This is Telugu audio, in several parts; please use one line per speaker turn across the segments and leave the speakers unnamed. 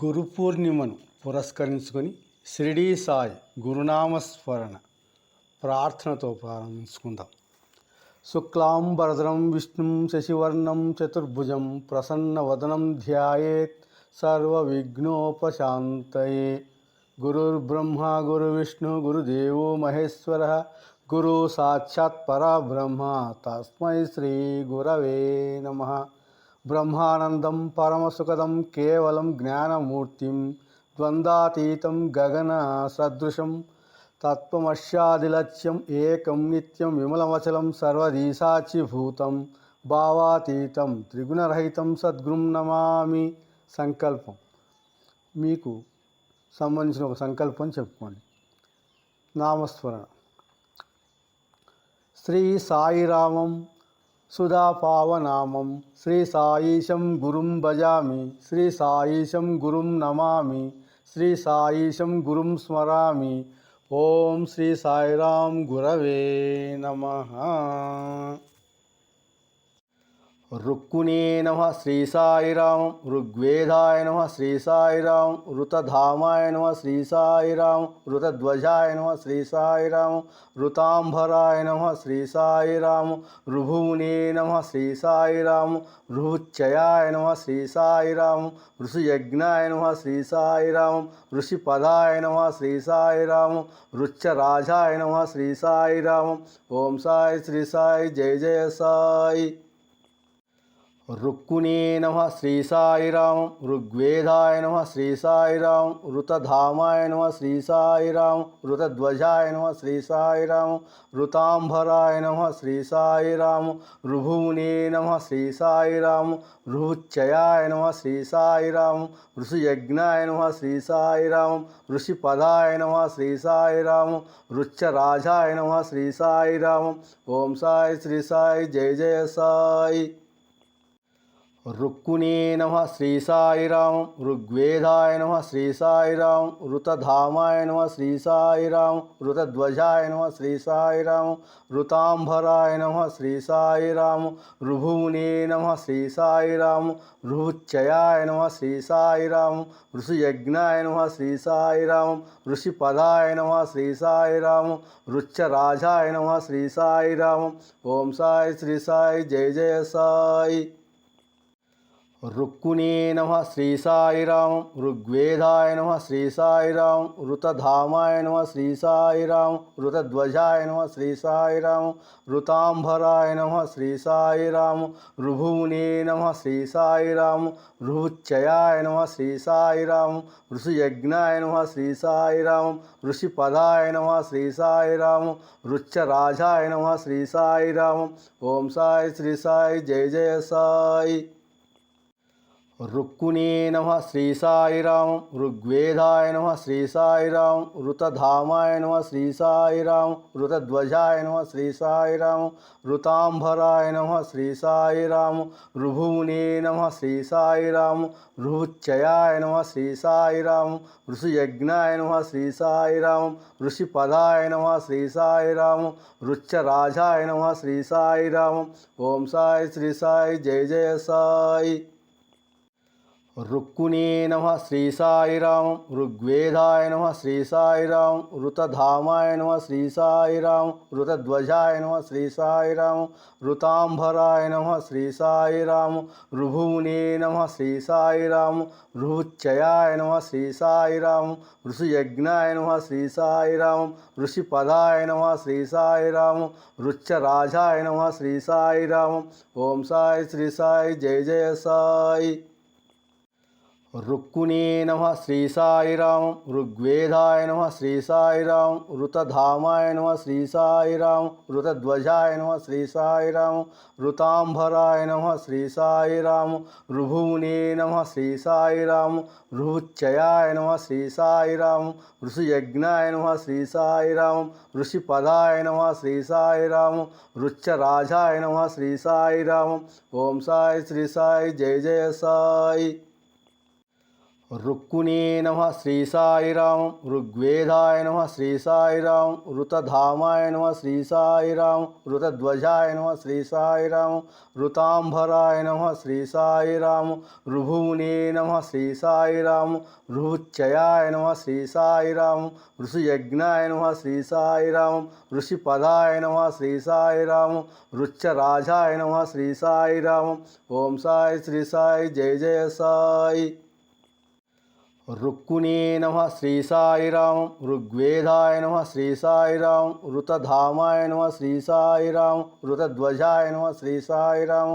గురు పూర్ణిమను పురస్కరించుకొని షిరిడీ సాయి గురునామస్మరణ ప్రార్థనతో ప్రారంభించుకుందాం శుక్లాంబరధరం విష్ణుం శశివర్ణం చతుర్భుజం ప్రసన్న ప్రసన్నవదనం ధ్యాయేత్ సర్వవిఘ్నోపశాంతయే గురుర్బ్రహ్మ గురువిష్ణు గురుదేవో మహేశ్వర గురు సాక్షాత్ పరబ్రహ్మ తస్మై శ్రీ గురవే నమః బ్రహ్మానందం పరమసుఖదం కేవలం జ్ఞానమూర్తిం ద్వందాతీతం గగన సదృశం తత్వమశ్యాదిలక్ష్యం ఏకం నిత్యం విమలవచలం సర్వదీసాచిభూతం భావాతీతం త్రిగుణరహితం సద్గుం నమామి సంకల్పం మీకు సంబంధించిన ఒక సంకల్పం చెప్పుకోండి నామస్మరణ శ్రీ సాయిరామం సుధాపావనామం శ్రీ సాయిశం గురుం భజామి శ్రీ సాయిశం గురుం నమామి శ్రీ సాయిశం గురుం స్మరామి ఓం శ్రీ సాయిరాం గురవే నమ ऋक्ने नम श्री साई राम ऋग्वेदाय नम श्री साई राम ऋतधाय नम श्री साई राम ऋतध्वजाय नम श्री साई राम ऋतांबराय नम श्री साई राम ऋभुवने नम श्री साई राम ऋभुच्चयाय नम श्री साई राम ऋषियज्ञाय नम श्री साई राम ऋषिपदाय नम श्री साई राम ऋच्चराजाय नम श्री साई राम ओम साई श्री साई जय जय साई రుక్కునే నమ శ్రీ సాయిరాం ఋగ్వేదాయ నమ శ్రీ సాయిరాం ఋతధామాయ నమ శ్రీ సాయిరాం ఋతధ్వజాయ నమ శ్రీ సాయిరాం ఋతాంబరాయ నమ శ్రీ సాయిరాం ఋభువునే నమ శ్రీ సాయిరాం ఋభుచ్చయాయ నమ శ్రీ సాయిరాం ఋషియజ్ఞాయ నమ శ్రీ సాయిరాం ఋషిపదాయ నమ శ్రీ సాయిరాం ఋచ్చరాజాయ నమ శ్రీ సాయిరాం ఓం సాయి శ్రీ సాయి జయ జయ సాయి రుక్కునే నమ శ్రీ సాయిరాం ఋగ్వేదాయ నమ శ్రీ సాయిరాం ఋతధామాయ నమ శ్రీ సాయిరాం ఋతధ్వజాయ నమ శ్రీ సాయిరాం ఋతాంబరాయ నమ శ్రీ సాయిరాం ఋభువునే నమ శ్రీ సాయిరాం ఋభుచ్చయాయ నమ శ్రీ సాయిరాం ఋషియజ్ఞాయ నమ శ్రీ సాయిరాం ఋషిపదాయ నమ శ్రీ సాయిరాం ఋచ్చరాజాయ నమ శ్రీ సాయిరాం ఓం సాయి శ్రీ సాయి జయ జయ సాయి రుక్కునే నమ శ్రీ సాయిరాం ఋగ్వేదాయ నమ శ్రీ సాయిరాం ఋతధామాయ నమ శ్రీ సాయిరాం ఋతధ్వజాయ నమ శ్రీ సాయిరాం ఋతాంబరాయ నమ శ్రీ సాయిరాం ఋభువునే నమ శ్రీ సాయిరాం ఋభుచ్చయాయ నమ శ్రీ సాయిరాం ఋషియజ్ఞాయ నమ శ్రీ సాయిరాం ఋషిపదాయ నమ శ్రీ సాయిరాం ఋచ్చరాజాయ నమ శ్రీ సాయిరాం ఓం సాయి శ్రీ సాయి జయ జయ సాయి రుక్కునే నమ శ్రీ సాయిరాం ఋగ్వేదాయ నమ శ్రీ సాయిరాం ఋతధామాయ నమ శ్రీ సాయిరాం ఋతధ్వజాయ నమ శ్రీ సాయిరాం ఋతాంబరాయ నమ శ్రీ సాయిరాం ఋభువునే నమ శ్రీ సాయిరాం ఋభుచ్చయాయ నమ శ్రీ సాయిరాం ఋషియజ్ఞాయ నమ శ్రీ సాయిరాం ఋషిపదాయ నమ శ్రీ సాయిరాం ఋచ్చరాజాయ నమ శ్రీ సాయిరాం ఓం సాయి శ్రీ సాయి జయ జయ సాయి రుక్కునే నమ శ్రీ సాయిరామం ఋగ్వేదాయ నమ శ్రీ సాయిరామం ఋతధామాయ నమ శ్రీ సాయిరామం ఋతధ్వజాయ నమ శ్రీ సాయిరామం ఋతాంబరాయ నమ శ్రీ సాయిరామం ఋభువునే నమ శ్రీ సాయిరామం ఋభుచ్చయాయ నమ శ్రీ సాయిరామం ఋషియజ్ఞాయ నమ శ్రీ సాయిరామం ఋషిపదాయ నమ శ్రీ సాయిరామం ఋచ్చరాజాయ నమ శ్రీ సాయిరామం ఓం సాయి శ్రీ సాయి జయ జయ సాయి రుక్కునే నమ శ్రీ సాయిరాం ఋగ్వేదాయ నమ శ్రీ సాయిరాం ఋతధామాయ నమ శ్రీ సాయిరాం ఋతధ్వజాయ నమ శ్రీ సాయిరాం ఋతాంబరాయ నమ శ్రీ సాయిరాం ఋభువునే నమ శ్రీ సాయిరాం ఋభుచ్చయాయ నమ శ్రీ సాయిరాం ఋషియజ్ఞాయ నమ శ్రీ సాయిరాం ఋషిపదాయ నమ శ్రీ సాయిరాం ఋచ్చరాజాయ నమ శ్రీ సాయిరాం ఓం సాయి శ్రీ సాయి జయ జయ సాయి ऋक्ने नम श्री साई राम ऋग्वेदाय नम श्री साई राम ऋतधाय नम श्री साई राम ऋतध्वजाय नम श्री साई राम ऋतांबराय नम श्री साई राम ऋभुवने नम श्री साई राम ऋभुच्चयाय नम श्री साई राम ऋषियज्ञाय नम श्री साई राम ऋषिपदाय नम श्री साई राम ऋच्चराजाय नम श्री साई राम ओम साई श्री साई जय जय साई రుక్కునే నమ శ్రీ సాయిరాం ఋగ్వేదాయ నమ శ్రీ సాయిరాం ఋతధామాయ నమ శ్రీ సాయిరాం ఋతధ్వజాయ నమ శ్రీ సాయిరాం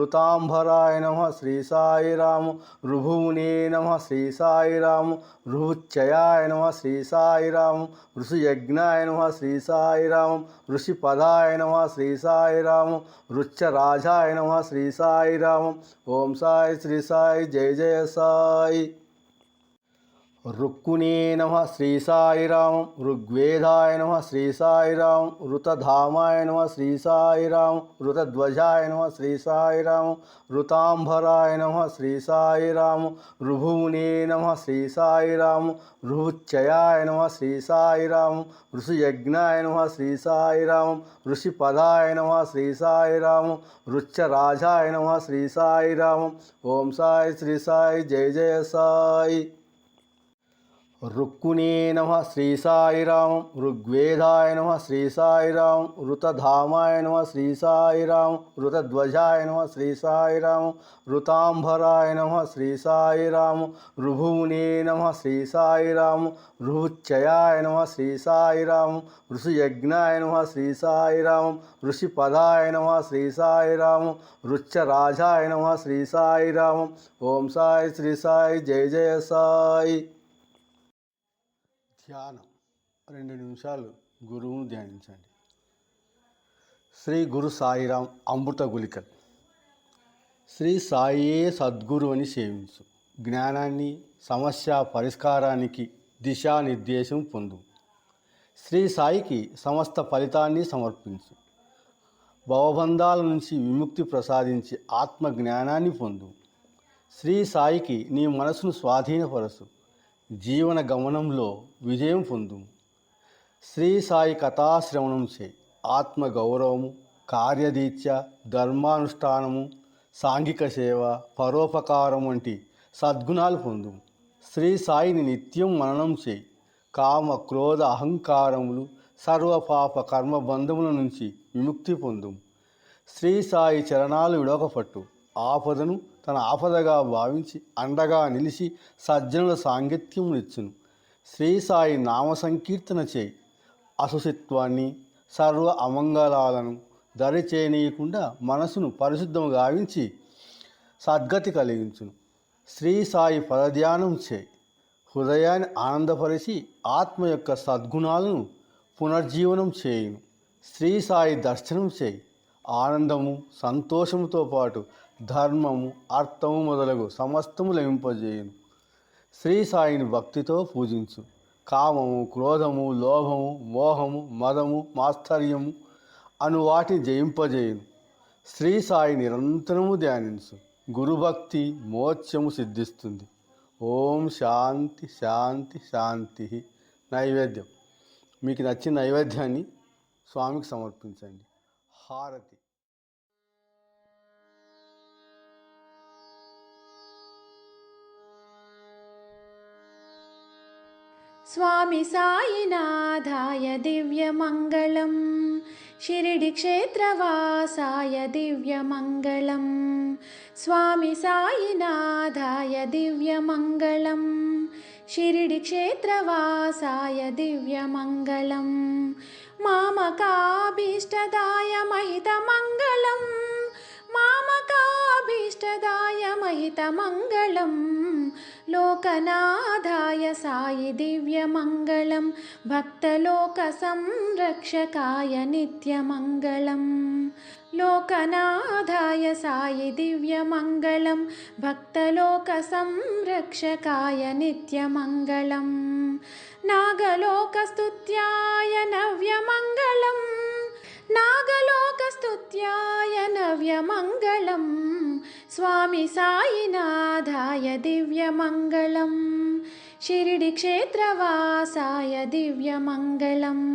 ఋతాంబరాయ నమ శ్రీ సాయిరాం ఋభువునే నమ శ్రీ సాయిరాం ఋభుచ్చయాయ నమ శ్రీ సాయిరాం ఋషియజ్ఞాయ నమ శ్రీ సాయిరాం ఋషిపదాయ నమ శ్రీ సాయిరాం ఋచ్చరాజాయ నమ శ్రీ సాయిరాం ఓం సాయి శ్రీ సాయి జయ జయ సాయి రుక్కునే నమ శ్రీ సాయిరామం ఋగ్వేదాయ నమ శ్రీ సాయిరామం ఋతధామాయ నమ శ్రీ సాయిరామం ఋతధ్వజాయ నమ శ్రీ సాయిరామం ఋతాంబరాయ నమ శ్రీ సాయిరామం ఋభువునే నమ శ్రీ సాయిరామం ఋభుచ్చయాయ నమ శ్రీ సాయిరామం ఋషియజ్ఞాయ నమ శ్రీ సాయిరామం ఋషిపదాయ నమ శ్రీ సాయిరామం ఋచ్చరాజాయ నమ శ్రీ సాయిరామం ఓం సాయి శ్రీ సాయి జయ జయ సాయి రుక్కునే నమ శ్రీ సాయిరాం ఋగ్వేదాయ నమ శ్రీ సాయిరాం ఋతధామాయ నమ శ్రీ సాయిరాం ఋతధ్వజాయ నమ శ్రీ సాయిరాం ఋతాంబరాయ నమ శ్రీ సాయిరాం ఋభువునే నమ శ్రీ సాయిరాం ఋభుచ్చయాయ నమ శ్రీ సాయిరాం ఋషియజ్ఞాయ నమ శ్రీ సాయిరాం ఋషిపదాయ నమ శ్రీ సాయిరాం ఋచ్చరాజాయ నమ శ్రీ సాయిరాం ఓం సాయి శ్రీ సాయి జయ జయ సాయి ధ్యానం రెండు నిమిషాలు గురువును ధ్యానించండి శ్రీ గురు సాయిరాం అమృత గులికల్ శ్రీ సాయే సద్గురు అని సేవించు జ్ఞానాన్ని సమస్య పరిష్కారానికి దిశానిర్దేశం పొందు శ్రీ సాయికి సమస్త ఫలితాన్ని సమర్పించు భవబంధాల నుంచి విముక్తి ప్రసాదించి ఆత్మ జ్ఞానాన్ని పొందు శ్రీ సాయికి నీ మనసును స్వాధీనపరచు జీవన గమనంలో విజయం పొందు శ్రీ సాయి కథాశ్రవణం చే ఆత్మగౌరవము కార్యదీత్య ధర్మానుష్ఠానము సాంఘిక సేవ పరోపకారం వంటి సద్గుణాలు పొందు శ్రీ సాయిని నిత్యం మననం చే కామ క్రోధ అహంకారములు సర్వపాప కర్మబంధముల నుంచి విముక్తి పొందు శ్రీ సాయి చరణాలు విడవకపట్టు ఆపదను తన ఆపదగా భావించి అండగా నిలిచి సజ్జనుల సాంగత్యమునిచ్చును శ్రీ సాయి నామ సంకీర్తన చేయి అసుసిత్వాన్ని సర్వ అమంగళాలను దరి చేయనీయకుండా మనసును పరిశుద్ధం గావించి సద్గతి కలిగించును శ్రీ సాయి పదధ్యానం చేయి హృదయాన్ని ఆనందపరిచి ఆత్మ యొక్క సద్గుణాలను పునర్జీవనం చేయును శ్రీ సాయి దర్శనం చేయి ఆనందము సంతోషముతో పాటు ధర్మము అర్థము మొదలగు సమస్తము లభింపజేయను శ్రీ సాయిని భక్తితో పూజించు కామము క్రోధము లోభము మోహము మదము మాస్తర్యము అను వాటిని జయింపజేయును శ్రీ సాయి నిరంతరము ధ్యానించు గురుభక్తి మోక్షము సిద్ధిస్తుంది ఓం శాంతి శాంతి శాంతి నైవేద్యం మీకు నచ్చిన నైవేద్యాన్ని స్వామికి సమర్పించండి హారతి
स्वामि साईनाथाय दिव्यमङ्गलम् शिरिडिक्षेत्रवासाय दिव्यमङ्गलम् स्वामि साईनाथाय दिव्यमङ्गलम् शिरिडिक्षेत्रवासाय दिव्यमङ्गलम् मामकाभीष्टदाय महितमङ्गलम् मामकाभीष्टदाय महितमङ्गलं लोकनाधाय सायि दिव्यमङ्गलं भक्तलोकसंरक्षकाय नित्यमङ्गलम् लोकनाधाय सायि दिव्यमङ्गलं भक्तलोकसंरक्षकाय नित्यमङ्गलम् नागलोकस्तुत्याय नव्यमङ्गलम् नागलोकस्तुत्याय नव्यमङ्गलं स्वामी साईनाथाय दिव्यमङ्गलम् शिरिडिक्षेत्रवासाय दिव्यमङ्गलम्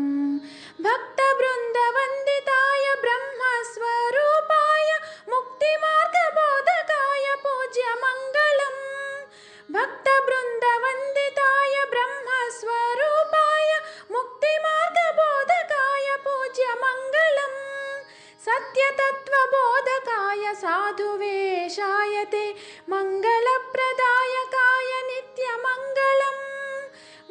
भक्तबृन्दवन्दिताय ब्रह्मस्वरूपाय पूज्यमङ्गलम् पूज्यमङ्गलं भक्तबृन्दवन्दिताय ब्रह्मस्वरूपायुक्तिमात्र सत्यतत्त्वबोधकाय साधुवेशाय ते मङ्गलप्रदायकाय नित्यमङ्गलं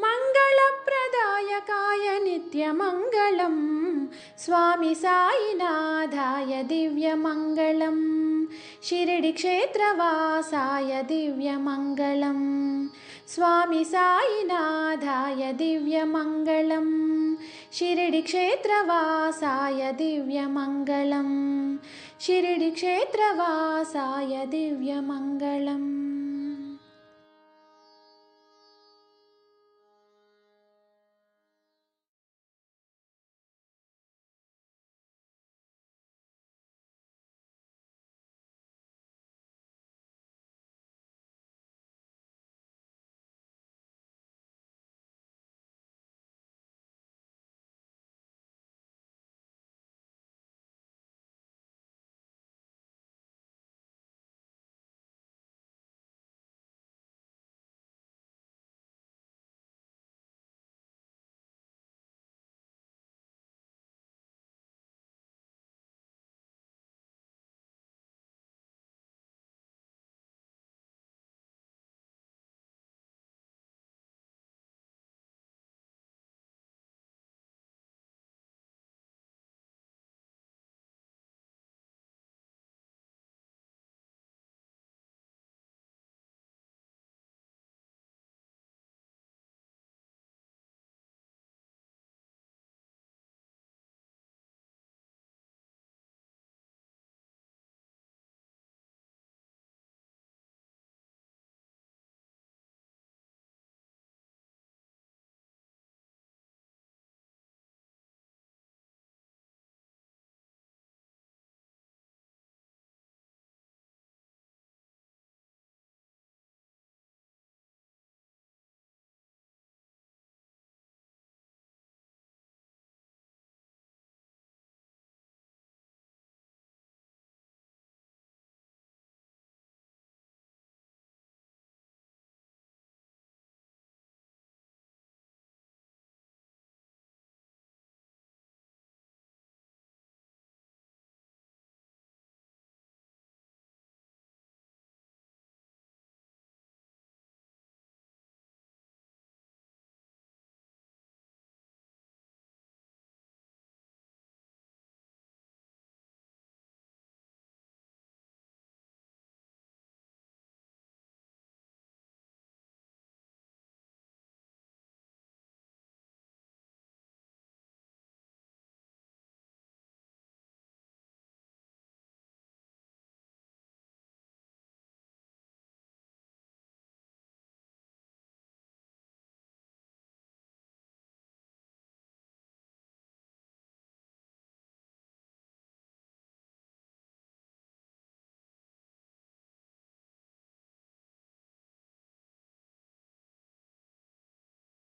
मङ्गलप्रदायकाय नित्यमङ्गलं स्वामि सायि नाधाय दिव्यमङ्गलं शिरिडिक्षेत्रवासाय दिव्यमङ्गलं स्वामि सायि दिव्यमङ्गलम् शिरिडिक्षेत्रवासाय दिव्यमङ्गलम् शिरिडिक्षेत्रवासाय दिव्यमङ्गलम्